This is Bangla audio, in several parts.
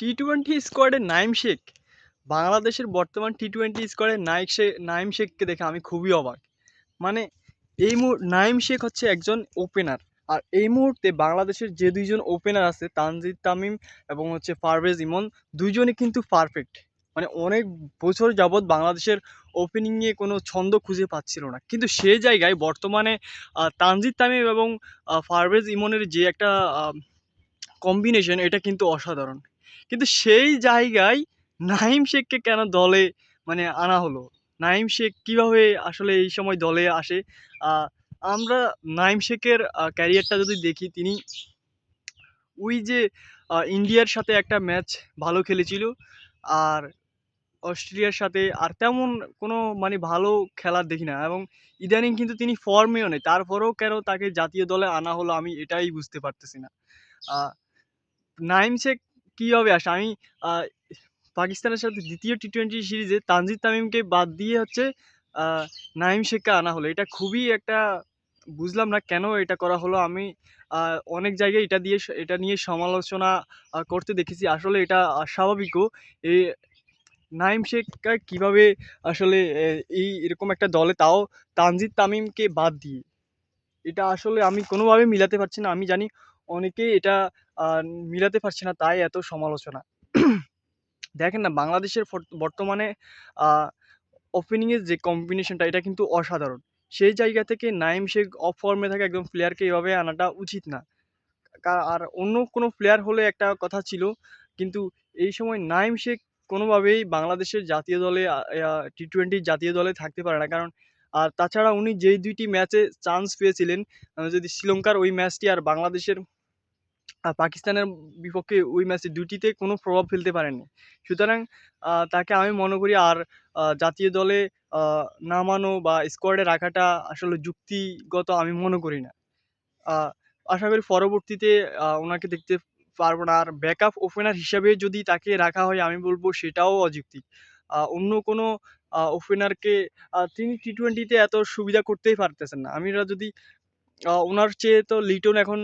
টি টোয়েন্টি স্কোয়াডের নাইম শেখ। বাংলাদেশের বর্তমান টি টোয়েন্টি স্কোয়াডের নাইক শেখ নাইম শেখকে দেখে আমি খুবই অবাক। মানে এই মুহূর নাইম শেখ হচ্ছে একজন ওপেনার আর এই মুহূর্তে বাংলাদেশের যে দুইজন ওপেনার আছে তানজিদ তামিম এবং হচ্ছে পারভেজ ইমন দুইজনই কিন্তু পারফেক্ট মানে অনেক বছর যাবৎ বাংলাদেশের ওপেনিংয়ে কোনো ছন্দ খুঁজে পাচ্ছিল না। কিন্তু সে জায়গায় বর্তমানে তানজিদ তামিম এবং আহ, পারভেজ ইমনের যে একটা কম্বিনেশন এটা কিন্তু অসাধারণ। কিন্তু সেই জায়গায় নাইম শেখকে কেন দলে মানে আনা হলো? নাইম শেখ কীভাবে আসলে এই সময় দলে আসে? আমরা নাইম শেখের ক্যারিয়ারটা যদি দেখি, তিনি ওই যে ইন্ডিয়ার সাথে একটা ম্যাচ ভালো খেলেছিল, আর অস্ট্রেলিয়ার সাথে, আর তেমন কোনো মানে ভালো খেলার দেখি না, এবং ইদানিং কিন্তু তিনি ফর্মেও নেই, তারপরেও কেন তাকে জাতীয় দলে আনা হলো আমি এটাই বুঝতে পারতেছি না। নাইম শেখ কীভাবে আসে আমি পাকিস্তানের সাথে দ্বিতীয় টি টোয়েন্টি সিরিজে তানজিদ তামিমকে বাদ দিয়ে হচ্ছে নাইম শেখকে আনা হলো। এটা খুবই একটা, বুঝলাম না কেন এটা করা হলো। আমি অনেক জায়গায় এটা দিয়ে, এটা নিয়ে সমালোচনা করতে দেখেছি। আসলে এটা স্বাভাবিকও। এই নাইম শেখকে কীভাবে আসলে এই এরকম একটা দলে তাও তানজিদ তামিমকে বাদ দিয়ে? এটা আসলে আমি কোনোভাবে মিলাতে পারছি না। আমি জানি অনেকেই এটা মিলাতে পারছে না, তাই এত সমালোচনা। দেখেন না, বাংলাদেশের বর্তমানে ওপেনিংয়ের যে কম্বিনেশনটা এটা কিন্তু অসাধারণ। সেই জায়গা থেকে নাইম শেখ অফ ফর্মে থাকা একদম প্লেয়ারকে এভাবে আনাটা উচিত না। আর অন্য কোনো প্লেয়ার হলে একটা কথা ছিল, কিন্তু এই সময় নাইম শেখ কোনোভাবেই বাংলাদেশের জাতীয় দলে টি টোয়েন্টি জাতীয় দলে থাকতে পারে না। কারণ আর তাছাড়া উনি যেই দুইটি ম্যাচে চান্স পেয়েছিলেন যদি শ্রীলঙ্কার ওই ম্যাচটি আর বাংলাদেশের পাকিস্তানের বিপক্ষে ওই ম্যাচে দুটিতে কোনো প্রভাব ফেলতে পারেননি। সুতরাং তাকে আমি মনে করি আর জাতীয় দলে নামানো বা স্কোয়াডে রাখাটা আসলে যুক্তিগত আমি মনে করি না। আশা করি পরবর্তীতে ওনাকে দেখতে পারব না। আর ব্যাকআপ ওপেনার হিসাবে যদি তাকে রাখা হয়, আমি বলব সেটাও অযৌক্তিক। অন্য কোনো ওপেনারকে তিনি টি টোয়েন্টিতে এত সুবিধা করতেই পারতেছেন না। আমিরা যদি ওনার চেয়ে তো লিটন এখন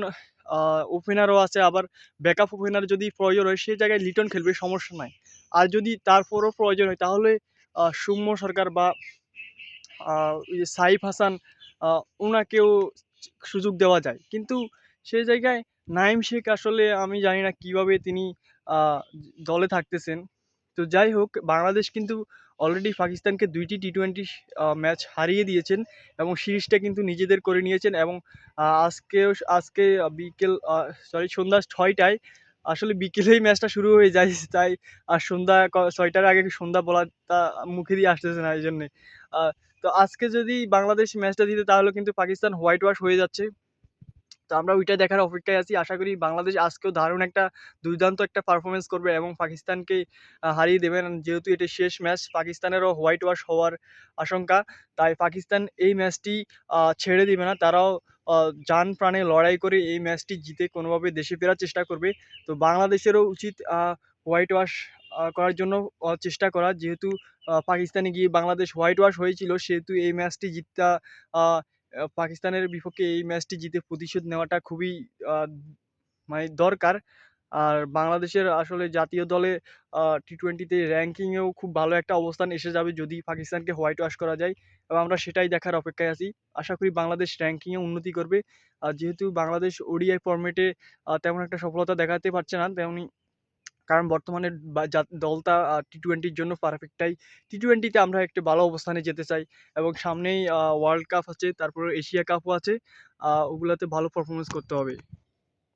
ওপেনারও আছে, আবার ব্যাকআপ ওপেনার যদি প্রয়োজন হয়, সেই জায়গায় লিটন খেলবে, সমস্যা নাই। আর যদি তারপরও প্রয়োজন হয়, তাহলে সৌম্য সরকার বা সাইফ হাসান ওনাকেও সুযোগ দেওয়া যায়। কিন্তু সেই জায়গায় নাইম শেখ আসলে আমি জানি না কীভাবে তিনি দলে থাকতেছেন। তো যাই হোক, বাংলাদেশ কিন্তু অলরেডি পাকিস্তানকে দুইটি টি টোয়েন্টি ম্যাচ হারিয়ে দিয়েছেন এবং সিরিজটা কিন্তু নিজেদের করে নিয়েছেন এবং আজকেও, আজকে বিকেল সরি সন্ধ্যা ছয়টায় আসলে বিকেলেই ম্যাচটা শুরু হয়ে যায়, তাই আর সন্ধ্যা ছয়টার আগে সন্ধ্যা বলাটা মুখে দিয়ে আসতেছে না এই জন্যে তো আজকে যদি বাংলাদেশ ম্যাচটা জিতে, তাহলে কিন্তু পাকিস্তান হোয়াইট ওয়াশ হয়ে যাচ্ছে। তো আমরা ওইটা দেখার অপেক্ষায় আছি। আশা করি বাংলাদেশ আজকেও দারুণ একটা দুর্দান্ত একটা পারফরমেন্স করবে এবং পাকিস্তানকে হারিয়ে দেবেন। যেহেতু এটা শেষ ম্যাচ পাকিস্তানেরও হোয়াইট ওয়াশ হওয়ার আশঙ্কা। তাই পাকিস্তান এই ম্যাচটি ছেড়ে দিবে না। তারাও যান প্রাণে লড়াই করে এই ম্যাচটি জিতে কোনোভাবে দেশে ফেরার চেষ্টা করবে। তো বাংলাদেশেরও উচিত হোয়াইট ওয়াশ করার জন্য চেষ্টা করা। যেহেতু পাকিস্তানে গিয়ে বাংলাদেশ হোয়াইট ওয়াশ হয়েছিল সেহেতু এই ম্যাচটি আহ, পাকিস্তানের বিপক্ষে এই ম্যাচটি জিতে প্রতিশোধ নেওয়াটা খুবই মানে দরকার। আর বাংলাদেশের আসলে জাতীয় দলে টি টোয়েন্টিতে র্যাঙ্কিংয়েও খুব ভালো একটা অবস্থান এসে যাবে যদি পাকিস্তানকে হোয়াইট ওয়াশ করা যায় এবং আমরা সেটাই দেখার অপেক্ষায় আছি। আশা করি বাংলাদেশ র্যাঙ্কিংয়ে উন্নতি করবে। আর যেহেতু বাংলাদেশ ওডিআই ফরম্যাটে তেমন একটা সফলতা দেখাতে পারছে না, তেমনি কারণ বর্তমানে দলটা টি টোয়েন্টির জন্য পারফেক্টটাই টি টোয়েন্টিতে আমরা একটি ভালো অবস্থানে যেতে চাই এবং সামনেই ওয়ার্ল্ড কাপ আছে, তারপরে এশিয়া কাপও আছে ওগুলাতে ভালো পারফরমেন্স করতে হবে।